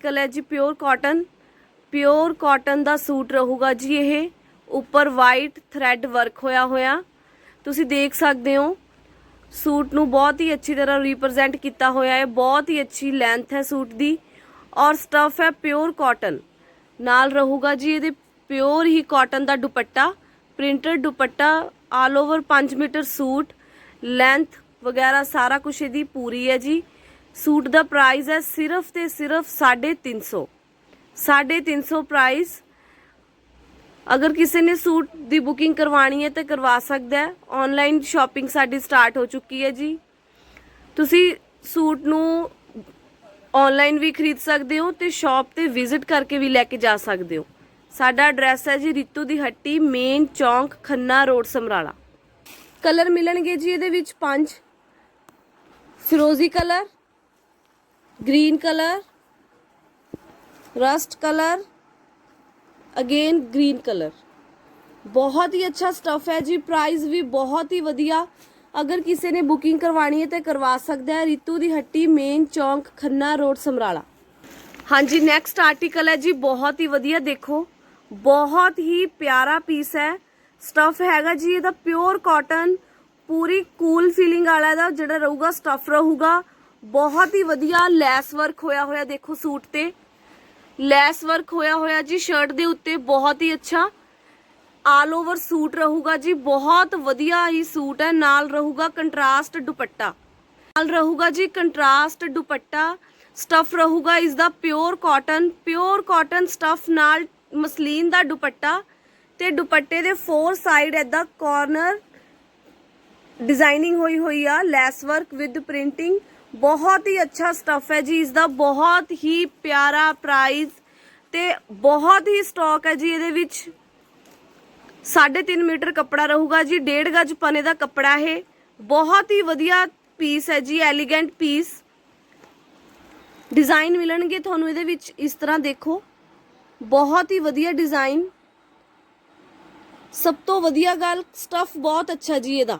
Article ਹੈ ਜੀ pure cotton pure cotton ਦਾ ਸੂਟ ਰਹੂਗਾ ਜੀ ਇਹ। ਉੱਪਰ ਵਾਈਟ ਥ੍ਰੈਡ ਵਰਕ ਹੋਇਆ ਹੋਇਆ। ਤੁਸੀਂ ਦੇਖ ਸਕਦੇ ਹੋ, ਸੂਟ ਨੂੰ ਬਹੁਤ ਹੀ ਅੱਛੀ ਤਰ੍ਹਾਂ ਰਿਪਰੈਜ਼ੈਂਟ ਕੀਤਾ ਹੋਇਆ ਹੈ, ਬਹੁਤ ਹੀ ਅੱਛੀ ਲੈਂਥ ਹੈ ਸੂਟ ਦੀ। ਔਰ ਸਟਫ ਹੈ ਪਿਓਰ ਕਾਟਨ ਨਾਲ ਰਹੂਗਾ ਜੀ ਇਹਦੇ ਪਿਓਰ ਹੀ ਕਾਟਨ ਦਾ ਦੁਪੱਟਾ ਪ੍ਰਿੰਟਡ ਦੁਪੱਟਾ all over 5 metre suit length ਵਗੈਰਾ ਸਾਰਾ ਕੁਝ ਇਹਦੀ ਪੂਰੀ ਹੈ ਜੀ। ਸੂਟ ਦਾ ਪ੍ਰਾਈਸ ਹੈ ਸਿਰਫ ਤੇ ਸਿਰਫ 350 350 ਪ੍ਰਾਈਸ ਅਗਰ ਕਿਸੇ ਨੇ ਸੂਟ ਦੀ ਬੁਕਿੰਗ ਕਰਵਾਣੀ ਹੈ ਤਾਂ ਕਰਵਾ ਸਕਦਾ ਹੈ। ਆਨਲਾਈਨ ਸ਼ਾਪਿੰਗ ਸਾਡੀ ਸਟਾਰਟ ਹੋ ਚੁੱਕੀ ਹੈ ਜੀ। ਤੁਸੀਂ ਸੂਟ ਨੂੰ ਆਨਲਾਈਨ ਵੀ ਖਰੀਦ ਸਕਦੇ ਹੋ ਤੇ ਸ਼ਾਪ ਤੇ ਵਿਜ਼ਿਟ ਕਰਕੇ ਵੀ ਲੈ ਕੇ ਜਾ ਸਕਦੇ ਹੋ। ਸਾਡਾ ਐਡਰੈਸ ਹੈ ਜੀ ਰਿਤੂ ਦੀ ਹੱਟੀ ਮੇਨ ਚੌਂਕ, ਖੰਨਾ ਰੋਡ ਸਮਰਾਲਾ। ਕਲਰ ਮਿਲਣਗੇ ਜੀ ਇਹਦੇ ਵਿੱਚ ਪੰਜ। ਫਿਰੋਜ਼ੀ colour green colour rust colour again green colour ਬਹੁਤ ਹੀ ਅੱਛਾ ਸਟਫ ਹੈ ਜੀ ਪ੍ਰਾਈਸ ਵੀ ਬਹੁਤ ਹੀ ਵਧੀਆ ਅਗਰ ਕਿਸੇ ਨੇ ਬੁਕਿੰਗ ਕਰਵਾਣੀ ਹੈ ਤਾਂ ਕਰਵਾ ਸਕਦਾ ਹੈ ਰਿਤੂ ਦੀ ਹੱਟੀ ਮੇਨ ਚੌਂਕ ਖੰਨਾ ਰੋਡ ਸਮਰਾਲਾ ਹਾਂਜੀ ਨੈਕਸਟ ਆਰਟੀਕਲ ਹੈ ਜੀ ਬਹੁਤ ਹੀ ਵਧੀਆ ਦੇਖੋ ਬਹੁਤ ਹੀ ਪਿਆਰਾ ਪੀਸ ਹੈ ਸਟਫ ਹੈਗਾ ਜੀ ਇਹਦਾ ਪਿਓਰ ਕਾਟਨ ਪੂਰੀ ਕੂਲ ਫੀਲਿੰਗ ਵਾਲਾ ਦਾ ਜਿਹੜਾ ਰਹੂਗਾ ਸਟਫ ਰਹੂਗਾ ਬਹੁਤ ਹੀ ਵਧੀਆ ਲੈਸ ਵਰਕ ਹੋਇਆ ਹੋਇਆ ਦੇਖੋ ਸੂਟ ਤੇ। ਲੈਸ ਵਰਕ ਹੋਇਆ ਹੋਇਆ ਜੀ ਸ਼ਰਟ ਦੇ ਉੱਤੇ ਬਹੁਤ ਹੀ ਅੱਛਾ। ਆਲ ਓਵਰ ਸੂਟ ਰਹੂਗਾ ਜੀ, ਬਹੁਤ ਵਧੀਆ ਹੀ ਸੂਟ ਹੈ, ਨਾਲ ਰਹੂਗਾ ਕੰਟਰਾਸਟ ਦੁਪੱਟਾ। ਨਾਲ ਰਹੂਗਾ ਜੀ ਕੰਟਰਾਸਟ ਦੁਪੱਟਾ ਸਟਫ ਰਹੂਗਾ ਇਸ ਦਾ pure cotton pure cotton stuff ਨਾਲ ਮਸਲੀਨ ਦਾ ਦੁਪੱਟਾ ਤੇ ਦੁਪੱਟੇ ਦੇ ਫੋਰ ਸਾਈਡ ਐਦਾ ਕਾਰਨਰ ਡਿਜ਼ਾਈਨਿੰਗ ਹੋਈ ਹੋਈ ਆ, ਲੈਸ ਵਰਕ ਵਿਦ ਪ੍ਰਿੰਟਿੰਗ ਬਹੁਤ ਹੀ ਅੱਛਾ ਸਟੱਫ ਹੈ ਜੀ ਇਸ ਦਾ ਬਹੁਤ ਹੀ ਪਿਆਰਾ ਪ੍ਰਾਈਸ ਤੇ ਬਹੁਤ ਹੀ ਸਟਾਕ ਹੈ ਜੀ, ਇਹਦੇ ਵਿੱਚ 3.5 ਮੀਟਰ ਕੱਪੜਾ ਰਹੂਗਾ ਜੀ 1.5 ਗਜ ਪਨੇ ਦਾ ਕੱਪੜਾ ਹੈ ਬਹੁਤ ਹੀ ਵਧੀਆ ਪੀਸ ਹੈ ਜੀ ਐਲੀਗੈਂਟ ਪੀਸ ਡਿਜ਼ਾਈਨ ਮਿਲਣਗੇ ਤੁਹਾਨੂੰ ਇਹਦੇ ਵਿੱਚ, ਇਸ ਤਰ੍ਹਾਂ ਦੇਖੋ। ਬਹੁਤ ਹੀ ਵਧੀਆ ਡਿਜ਼ਾਈਨ ਸਭ ਤੋਂ ਵਧੀਆ ਗੱਲ ਸਟੱਫ ਬਹੁਤ ਅੱਛਾ ਜੀ ਇਹਦਾ।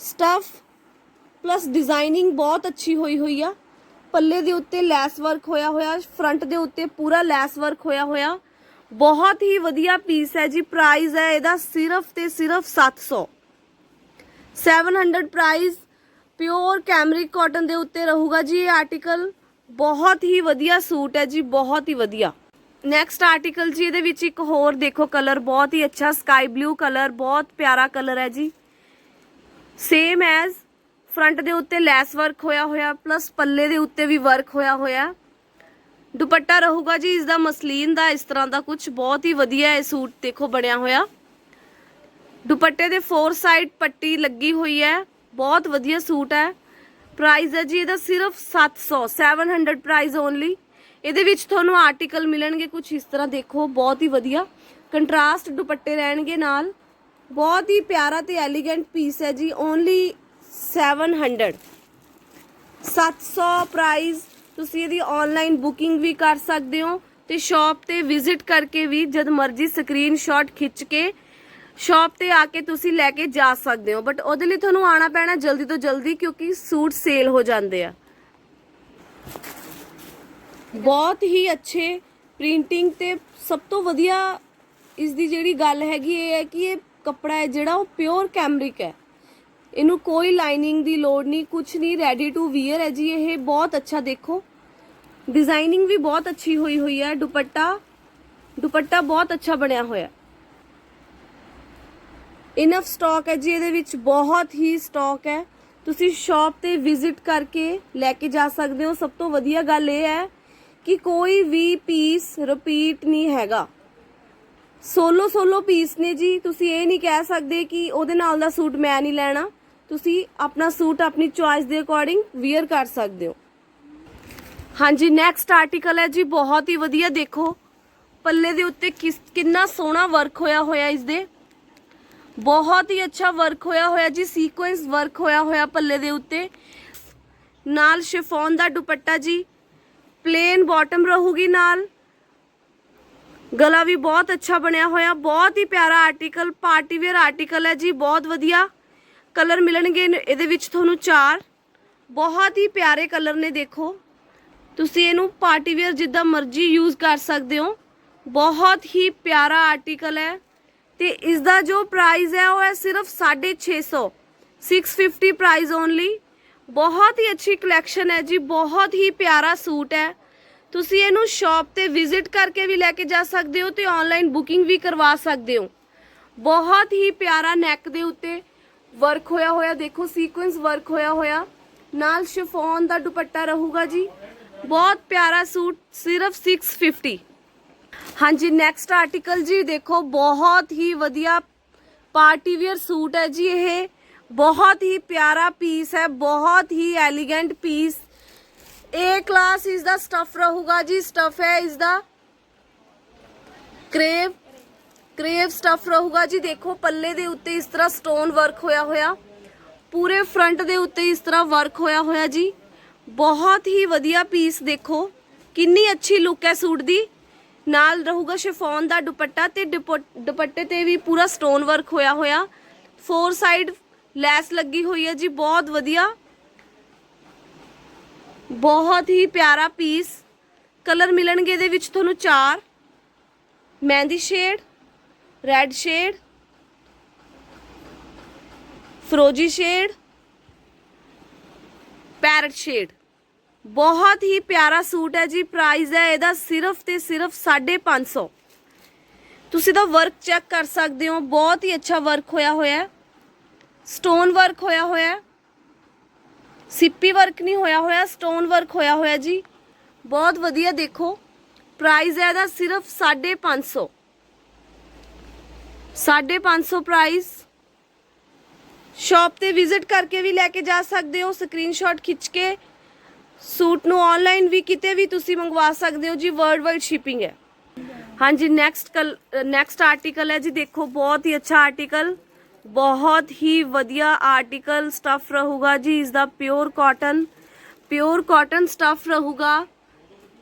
ਸਟੱਫ ਪਲੱਸ ਡਿਜ਼ਾਈਨਿੰਗ ਬਹੁਤ ਅੱਛੀ ਹੋਈ ਹੋਈ ਆ। ਪੱਲੇ ਦੇ ਉੱਤੇ ਲੈਸ ਵਰਕ ਹੋਇਆ ਹੋਇਆ ਫਰੰਟ ਦੇ ਉੱਤੇ ਪੂਰਾ ਲੈਸ ਵਰਕ ਹੋਇਆ ਹੋਇਆ। ਬਹੁਤ ਹੀ ਵਧੀਆ ਪੀਸ ਹੈ ਜੀ ਪ੍ਰਾਈਸ ਹੈ ਇਹਦਾ ਸਿਰਫ ਤੇ ਸਿਰਫ 700 700 ਪ੍ਰਾਈਸ ਪਿਓਰ ਕੈਮਰਿਕ ਕਾਟਨ ਦੇ ਉੱਤੇ ਰਹੂਗਾ ਜੀ ਇਹ ਆਰਟੀਕਲ ਬਹੁਤ ਹੀ ਵਧੀਆ ਸੂਟ ਹੈ ਜੀ, ਬਹੁਤ ਹੀ ਵਧੀਆ। ਨੈਕਸਟ ਆਰਟੀਕਲ ਜੀ, ਇਹਦੇ ਵਿੱਚ ਇੱਕ ਹੋਰ ਦੇਖੋ ਕਲਰ ਬਹੁਤ ਹੀ ਅੱਛਾ ਸਕਾਈ ਬਲੂ ਕਲਰ ਬਹੁਤ ਪਿਆਰਾ ਕਲਰ ਹੈ ਜੀ। ਸੇਮ ਐਜ਼ ਫਰੰਟ ਦੇ ਉੱਤੇ ਲੈਸ ਵਰਕ ਹੋਇਆ ਹੋਇਆ ਪਲੱਸ ਪੱਲੇ ਦੇ ਉੱਤੇ ਵੀ ਵਰਕ ਹੋਇਆ ਹੋਇਆ। ਦੁਪੱਟਾ ਰਹੂਗਾ ਜੀ ਇਸ ਦਾ ਮਸਲੀਨ ਦਾ, ਇਸ ਤਰ੍ਹਾਂ ਦਾ ਕੁਝ ਬਹੁਤ ਹੀ ਵਧੀਆ ਇਹ ਸੂਟ ਦੇਖੋ ਬਣਿਆ ਹੋਇਆ। ਦੁਪੱਟੇ ਦੇ ਫੋਰ ਸਾਈਡ ਪੱਟੀ ਲੱਗੀ ਹੋਈ ਹੈ, ਬਹੁਤ ਵਧੀਆ ਸੂਟ ਹੈ। ਪ੍ਰਾਈਸ ਹੈ ਜੀ ਇਹਦਾ ਸਿਰਫ 700 700 ਪ੍ਰਾਈਸ ਓਨਲੀ ਇਹਦੇ ਵਿੱਚ ਤੁਹਾਨੂੰ ਆਰਟੀਕਲ ਮਿਲਣਗੇ ਕੁਝ ਇਸ ਤਰ੍ਹਾਂ ਦੇਖੋ, ਬਹੁਤ ਹੀ ਵਧੀਆ। ਕੰਟਰਾਸਟ ਦੁਪੱਟੇ ਰਹਿਣਗੇ ਨਾਲ। ਬਹੁਤ ਹੀ ਪਿਆਰਾ ਤੇ ਐਲੀਗੈਂਟ ਪੀਸ ਹੈ ਜੀ। ਓਨਲੀ 700 700 ਪ੍ਰਾਈਸ ਤੁਸੀਂ ਇਹਦੀ ਆਨਲਾਈਨ ਬੁਕਿੰਗ ਵੀ ਕਰ ਸਕਦੇ ਹੋ ਤੇ ਸ਼ਾਪ ਤੇ ਵਿਜ਼ਿਟ ਕਰਕੇ ਵੀ ਜਦ ਮਰਜ਼ੀ ਸਕਰੀਨਸ਼ਾਟ ਖਿੱਚ ਕੇ ਸ਼ਾਪ ਤੇ ਆ ਕੇ ਤੁਸੀਂ ਲੈ ਕੇ ਜਾ ਸਕਦੇ ਹੋ। ਬਟ ਉਹਦੇ ਲਈ ਤੁਹਾਨੂੰ ਆਣਾ ਪੈਣਾ ਜਲਦੀ ਤੋਂ ਜਲਦੀ ਕਿਉਂਕਿ ਸੂਟ ਸੇਲ ਹੋ ਜਾਂਦੇ ਆ। ਬਹੁਤ ਹੀ ਅੱਛੇ ਪ੍ਰਿੰਟਿੰਗ ਤੇ ਸਭ ਤੋਂ ਵਧੀਆ ਇਸ ਦੀ ਜਿਹੜੀ ਗੱਲ ਹੈਗੀ ਇਹ ਹੈ ਕਿ ਇਹ ਕੱਪੜਾ ਹੈ ਜਿਹੜਾ ਉਹ ਪਿਓਰ ਕੈਮਰਿਕ ਹੈ। ਇਹਨੂੰ ਕੋਈ ਲਾਈਨਿੰਗ ਦੀ ਲੋੜ ਨਹੀਂ ਕੁਝ ਨਹੀਂ ਰੈਡੀ ਟੂ ਵੀਅਰ ਹੈ ਜੀ ਇਹ, ਬਹੁਤ ਅੱਛਾ ਦੇਖੋ। ਡਿਜ਼ਾਈਨਿੰਗ ਵੀ ਬਹੁਤ ਅੱਛੀ ਹੋਈ ਹੋਈ ਹੈ, ਦੁਪੱਟਾ ਦੁਪੱਟਾ ਬਹੁਤ ਅੱਛਾ ਬਣਿਆ ਹੋਇਆ। ਇਨਫ ਸਟਾਕ ਹੈ ਜੀ ਇਹਦੇ ਵਿੱਚ, ਬਹੁਤ ਹੀ ਸਟਾਕ ਹੈ। ਤੁਸੀਂ ਸ਼ਾਪ ਤੇ ਵਿਜ਼ਿਟ ਕਰਕੇ ਲੈ ਕੇ ਜਾ ਸਕਦੇ ਹੋ। ਸਭ ਤੋਂ ਵਧੀਆ ਗੱਲ ਇਹ ਹੈ ਕਿ ਕੋਈ ਵੀ ਪੀਸ ਰਿਪੀਟ ਨਹੀਂ ਹੈਗਾ। ਸੋਲੋ ਸੋਲੋ ਪੀਸ ਨੇ ਜੀ, ਤੁਸੀਂ ਇਹ ਨਹੀਂ ਕਹਿ ਸਕਦੇ ਕਿ ਉਹਦੇ ਨਾਲ ਦਾ ਸੂਟ ਮੈਂ ਨਹੀਂ ਲੈਣਾ। ਤੁਸੀਂ ਆਪਣਾ ਸੂਟ ਆਪਣੀ ਚੁਆਇਸ ਦੇ ਅਕੋਰਡਿੰਗ ਵੇਅਰ ਕਰ ਸਕਦੇ ਹੋ। ਹਾਂਜੀ ਨੈਕਸਟ ਆਰਟੀਕਲ ਹੈ ਜੀ, ਬਹੁਤ ਹੀ ਵਧੀਆ ਦੇਖੋ। ਪੱਲੇ ਦੇ ਉੱਤੇ ਕਿਸ, ਕਿੰਨਾ ਸੋਹਣਾ ਵਰਕ ਹੋਇਆ ਹੋਇਆ ਇਸ ਦੇ ਬਹੁਤ ਹੀ ਅੱਛਾ ਵਰਕ ਹੋਇਆ ਹੋਇਆ ਜੀ ਸੀਕੁਐਂਸ ਵਰਕ ਹੋਇਆ ਹੋਇਆ ਪੱਲੇ ਦੇ ਉੱਤੇ। ਨਾਲ ਸ਼ਿਫੋਨ ਦਾ ਦੁਪੱਟਾ ਜੀ ਪਲੇਨ ਬਾਟਮ ਰਹੂਗੀ ਨਾਲ। ਗਲਾ ਵੀ ਬਹੁਤ ਅੱਛਾ ਬਣਿਆ ਹੋਇਆ, ਬਹੁਤ ਹੀ ਪਿਆਰਾ ਆਰਟੀਕਲ ਪਾਰਟੀ ਵੇਅਰ ਆਰਟੀਕਲ ਹੈ ਜੀ, ਬਹੁਤ ਵਧੀਆ। ਕਲਰ ਮਿਲਣਗੇ ਇਹਦੇ ਵਿੱਚ ਤੁਹਾਨੂੰ ਚਾਰ ਬਹੁਤ ਹੀ ਪਿਆਰੇ ਕਲਰ ਨੇ, ਦੇਖੋ। ਤੁਸੀਂ ਇਹਨੂੰ ਪਾਰਟੀ ਵੇਅਰ ਜਿੱਦਾਂ ਮਰਜ਼ੀ ਯੂਜ਼ ਕਰ ਸਕਦੇ ਹੋ। ਬਹੁਤ ਹੀ ਪਿਆਰਾ ਆਰਟੀਕਲ ਹੈ ਤੇ ਇਸ ਦਾ ਜੋ ਪ੍ਰਾਈਸ ਹੈ, ਉਹ ਹੈ ਸਿਰਫ 650 650 ਪ੍ਰਾਈਸ ਓਨਲੀ ਬਹੁਤ ਹੀ ਅੱਛੀ ਕਲੈਕਸ਼ਨ ਹੈ ਜੀ, ਬਹੁਤ ਹੀ ਪਿਆਰਾ ਸੂਟ ਹੈ। ਤੁਸੀਂ ਇਹਨੂੰ ਸ਼ਾਪ ਤੇ ਵਿਜ਼ਿਟ ਕਰਕੇ ਵੀ ਲੈ ਕੇ ਜਾ ਸਕਦੇ ਹੋ ਤੇ ਆਨਲਾਈਨ ਬੁਕਿੰਗ ਵੀ ਕਰਵਾ ਸਕਦੇ ਹੋ। ਬਹੁਤ ਹੀ ਪਿਆਰਾ ਨੈਕ ਦੇ ਉੱਤੇ ਵਰਕ ਹੋਇਆ ਹੋਇਆ ਦੇਖੋ ਸੀਕੁਐਂਸ ਵਰਕ ਹੋਇਆ ਹੋਇਆ ਨਾਲ ਸ਼ਿਫੋਨ ਦਾ ਦੁਪੱਟਾ ਰਹੂਗਾ ਜੀ ਬਹੁਤ ਪਿਆਰਾ ਸੂਟ ਸਿਰਫ 650 ਹਾਂਜੀ ਨੈਕਸਟ ਆਰਟੀਕਲ ਜੀ ਦੇਖੋ ਬਹੁਤ ਹੀ ਵਧੀਆ ਪਾਰਟੀ ਵੇਅਰ ਸੂਟ ਹੈ ਜੀ ਇਹ ਬਹੁਤ ਹੀ ਪਿਆਰਾ ਪੀਸ ਹੈ ਬਹੁਤ ਹੀ ਐਲੀਗੈਂਟ ਪੀਸ ਏ ਕਲਾਸ ਇਸ ਦਾ ਸਟਫ ਰਹੂਗਾ ਜੀ ਸਟਫ ਹੈ ਇਸ ਦਾ ਕਰੇਵ ਕਰੇਵ ਸਟਫ ਰਹੂਗਾ ਜੀ। ਦੇਖੋ, ਪੱਲੇ ਦੇ ਉੱਤੇ ਇਸ ਤਰ੍ਹਾਂ ਸਟੋਨ ਵਰਕ ਹੋਇਆ ਹੋਇਆ। ਪੂਰੇ ਫਰੰਟ ਦੇ ਉੱਤੇ ਇਸ ਤਰ੍ਹਾਂ ਵਰਕ ਹੋਇਆ ਹੋਇਆ ਜੀ। ਬਹੁਤ ਹੀ ਵਧੀਆ ਪੀਸ ਦੇਖੋ। ਕਿੰਨੀ ਅੱਛੀ ਲੁੱਕ ਹੈ ਸੂਟ ਦੀ। ਨਾਲ ਰਹੂਗਾ ਸ਼ਿਫੋਨ ਦਾ ਦੁਪੱਟਾ ਤੇ ਦੁਪ- ਦੁਪੱਟੇ ਤੇ ਵੀ ਪੂਰਾ ਸਟੋਨ ਵਰਕ ਹੋਇਆ ਹੋਇਆ। ਫੋਰ ਸਾਈਡ ਲੈਸ ਲੱਗੀ ਹੋਈ ਹੈ ਜੀ, ਬਹੁਤ ਵਧੀਆ। ਬਹੁਤ ਹੀ ਪਿਆਰਾ ਪੀਸ ਕਲਰ ਮਿਲਣਗੇ ਇਹਦੇ ਵਿੱਚ ਤੁਹਾਨੂੰ ਚਾਰ। ਮਹਿੰਦੀ ਸ਼ੇਡ ਰੈੱਡ ਸ਼ੇਡ ਫਰੋਜੀ ਸ਼ੇਡ ਪੈਰਟ ਸ਼ੇਡ ਬਹੁਤ ਹੀ ਪਿਆਰਾ ਸੂਟ ਹੈ ਜੀ ਪ੍ਰਾਈਸ ਹੈ ਇਹਦਾ ਸਿਰਫ ਤੇ ਸਿਰਫ 550 ਤੁਸੀਂ ਦਾ ਵਰਕ ਚੈੱਕ ਕਰ ਸਕਦੇ ਹੋ ਬਹੁਤ ਹੀ ਅੱਛਾ ਵਰਕ ਹੋਇਆ ਹੋਇਆ ਹੈ ਸਟੋਨ ਵਰਕ ਹੋਇਆ ਹੋਇਆ ਹੈ ਸਿੱਪੀ ਵਰਕ ਨਹੀਂ ਹੋਇਆ ਹੋਇਆ ਸਟੋਨ ਵਰਕ ਹੋਇਆ ਹੋਇਆ ਜੀ ਬਹੁਤ ਵਧੀਆ ਦੇਖੋ ਪ੍ਰਾਈਸ ਹੈ ਇਹਦਾ ਸਿਰਫ 550 550 ਪ੍ਰਾਈਸ ਸ਼ਾਪ ਤੇ ਵਿਜ਼ਿਟ ਕਰਕੇ ਵੀ ਲੈ ਕੇ ਜਾ ਸਕਦੇ ਹੋ ਸਕਰੀਨਸ਼ਾਟ ਖਿੱਚ ਕੇ। ਸੂਟ ਨੂੰ ਆਨਲਾਈਨ ਵੀ ਕਿਤੇ ਵੀ ਤੁਸੀਂ ਮੰਗਵਾ ਸਕਦੇ ਹੋ ਜੀ ਵਰਲਡ ਵਾਈਡ ਸ਼ਿਪਿੰਗ ਹੈ। ਹਾਂਜੀ ਨੈਕਸਟ ਨੈਕਸਟ ਆਰਟੀਕਲ ਹੈ ਜੀ, ਦੇਖੋ, ਬਹੁਤ ਹੀ ਅੱਛਾ ਆਰਟੀਕਲ ਬਹੁਤ ਹੀ ਵਧੀਆ ਆਰਟੀਕਲ ਸਟਫ ਰਹੂਗਾ ਜੀ, ਇਸ ਦਾ pure cotton pure cotton stuff ਰਹੂਗਾ।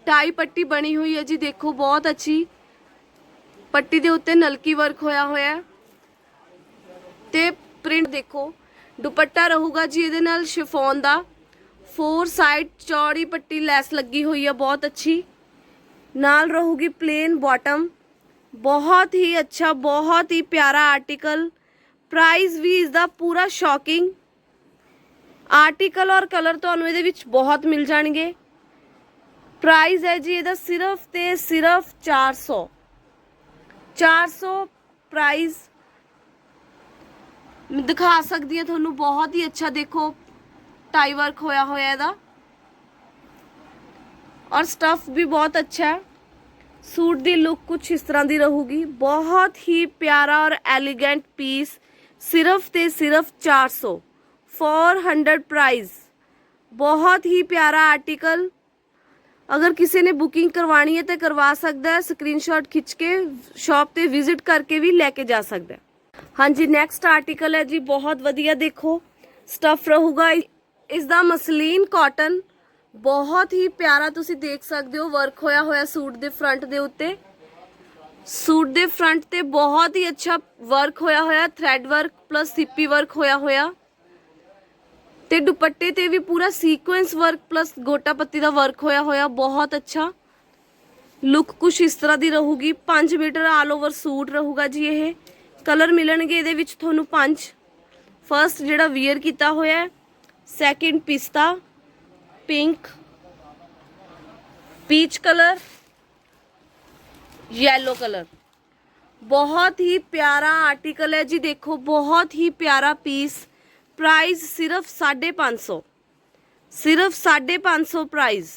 ਟਾਈ ਪੱਟੀ ਬਣੀ ਹੋਈ ਹੈ ਜੀ, ਦੇਖੋ, ਬਹੁਤ ਅੱਛੀ। ਪੱਟੀ ਦੇ ਉੱਤੇ ਨਲਕੀ ਵਰਕ ਹੋਇਆ ਹੋਇਆ ਹੈ। ਤੇ ਪ੍ਰਿੰਟ ਦੇਖੋ, ਦੁਪੱਟਾ ਰਹੂਗਾ ਜੀ ਇਹਦੇ ਨਾਲ ਸ਼ਿਫੋਨ ਦਾ। ਫੋਰ ਸਾਈਡ ਚੌੜੀ ਪੱਟੀ ਲੈਸ ਲੱਗੀ ਹੋਈ ਹੈ ਬਹੁਤ ਅੱਛੀ। ਨਾਲ ਰਹੂਗੀ ਪਲੇਨ ਬਾਟਮ ਬਹੁਤ ਹੀ ਅੱਛਾ, ਬਹੁਤ ਹੀ ਪਿਆਰਾ ਆਰਟੀਕਲ ਪ੍ਰਾਈਸ ਵੀ ਇਸ ਦਾ ਪੂਰਾ ਸ਼ੌਕਿੰਗ ਆਰਟੀਕਲ ਔਰ ਕਲਰ ਤੁਹਾਨੂੰ ਇਹਦੇ ਵਿੱਚ ਬਹੁਤ ਮਿਲ ਜਾਣਗੇ। ਪ੍ਰਾਈਸ ਹੈ ਜੀ ਇਹਦਾ ਸਿਰਫ ਤੇ ਸਿਰਫ 400 400 ਪ੍ਰਾਈਸ ਮੈਂ ਦਿਖਾ ਸਕਦੀ ਹਾਂ ਤੁਹਾਨੂੰ, ਬਹੁਤ ਹੀ ਅੱਛਾ ਦੇਖੋ ਟਾਈ ਵਰਕ ਹੋਇਆ ਹੋਇਆ ਇਹਦਾ। ਔਰ ਸਟਫ ਵੀ ਬਹੁਤ ਅੱਛਾ ਹੈ। ਸੂਟ ਦੀ ਲੁੱਕ ਕੁਝ ਇਸ ਤਰ੍ਹਾਂ ਦੀ ਰਹੂਗੀ। ਬਹੁਤ ਹੀ ਪਿਆਰਾ ਔਰ ਐਲੀਗੈਂਟ ਪੀਸ ਸਿਰਫ ਤੇ ਸਿਰਫ 400 400 ਪ੍ਰਾਈਸ ਬਹੁਤ ਹੀ ਪਿਆਰਾ ਆਰਟੀਕਲ ਅਗਰ ਕਿਸੇ ਨੇ ਬੁਕਿੰਗ ਕਰਵਾਣੀ ਹੈ ਤੇ ਕਰਵਾ ਸਕਦਾ ਹੈ ਸਕਰੀਨਸ਼ਾਟ ਖਿੱਚ ਕੇ ਸ਼ਾਪ ਤੇ ਵਿਜ਼ਿਟ ਕਰਕੇ ਵੀ ਲੈ ਕੇ ਜਾ ਸਕਦਾ ਹੈ। ਹਾਂਜੀ ਨੈਕਸਟ ਆਰਟੀਕਲ ਹੈ ਜੀ, ਬਹੁਤ ਵਧੀਆ ਦੇਖੋ। ਸਟਫ ਰਹੂਗਾ। ਇਸ ਦਾ ਮਸਲੀਨ ਕਾਟਨ ਬਹੁਤ ਹੀ ਪਿਆਰਾ ਤੁਸੀਂ ਦੇਖ ਸਕਦੇ ਹੋ ਵਰਕ ਹੋਇਆ ਹੋਇਆ ਸੂਟ ਦੇ ਫਰੰਟ ਦੇ ਉੱਤੇ। ਸੂਟ ਦੇ ਫਰੰਟ ਤੇ ਬਹੁਤ ਹੀ ਅੱਛਾ ਵਰਕ ਹੋਇਆ ਹੋਇਆ ਥ੍ਰੈਡ ਵਰਕ ਪਲੱਸ ਸਿੱਪੀ ਵਰਕ ਹੋਇਆ ਹੋਇਆ। ਤੇ ਦੁਪੱਟੇ ਤੇ ਵੀ ਪੂਰਾ ਸੀਕੁਐਂਸ ਵਰਕ ਪਲੱਸ ਗੋਟਾ ਪੱਤੀ ਦਾ ਵਰਕ ਹੋਇਆ ਹੋਇਆ, ਬਹੁਤ ਅੱਛਾ। ਲੁੱਕ ਕੁਛ ਇਸ ਤਰ੍ਹਾਂ ਦੀ ਰਹੂਗੀ 5 ਮੀਟਰ ਆਲ ਓਵਰ ਸੂਟ ਰਹੂਗਾ ਜੀ ਇਹ। ਕਲਰ ਮਿਲਣਗੇ ਇਹਦੇ ਵਿੱਚ ਤੁਹਾਨੂੰ ਪੰਜ। ਫਰਸਟ ਜਿਹੜਾ ਵੀਅਰ ਕੀਤਾ ਹੋਇਆ ਹੈ ਸੈਕਿੰਡ ਪਿਸਤਾ pink peach colour yellow colour ਬਹੁਤ ਹੀ ਪਿਆਰਾ ਆਰਟੀਕਲ ਹੈ ਜੀ, ਦੇਖੋ, ਬਹੁਤ ਹੀ ਪਿਆਰਾ ਪੀਸ ਪ੍ਰਾਈਸ ਸਿਰਫ 550 ਸਿਰਫ 550 ਪ੍ਰਾਈਸ